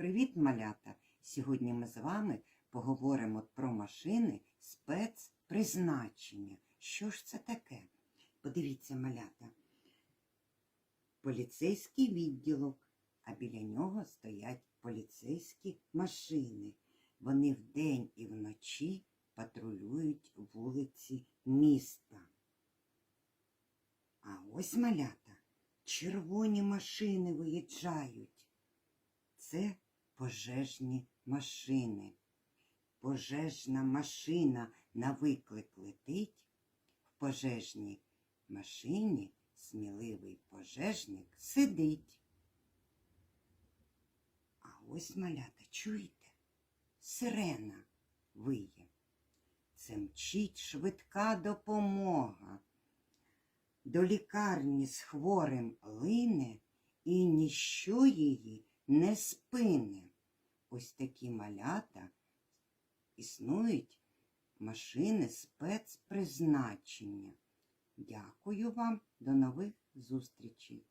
Привіт, малята! Сьогодні ми з вами поговоримо про машини спецпризначення. Що ж це таке? Подивіться, малята. Поліцейський відділок, а біля нього стоять поліцейські машини. Вони вдень і вночі патрулюють вулиці міста. А ось малята, червоні машини виїжджають. Це пожежні машини. Пожежна машина на виклик летить. В пожежній машині сміливий пожежник сидить. А ось малята, чуєте? Сирена виє. Це мчить швидка допомога. До лікарні з хворим лине і ніщо її не спине. Ось такі малята існують машини спецпризначення. Дякую вам, до нових зустрічей!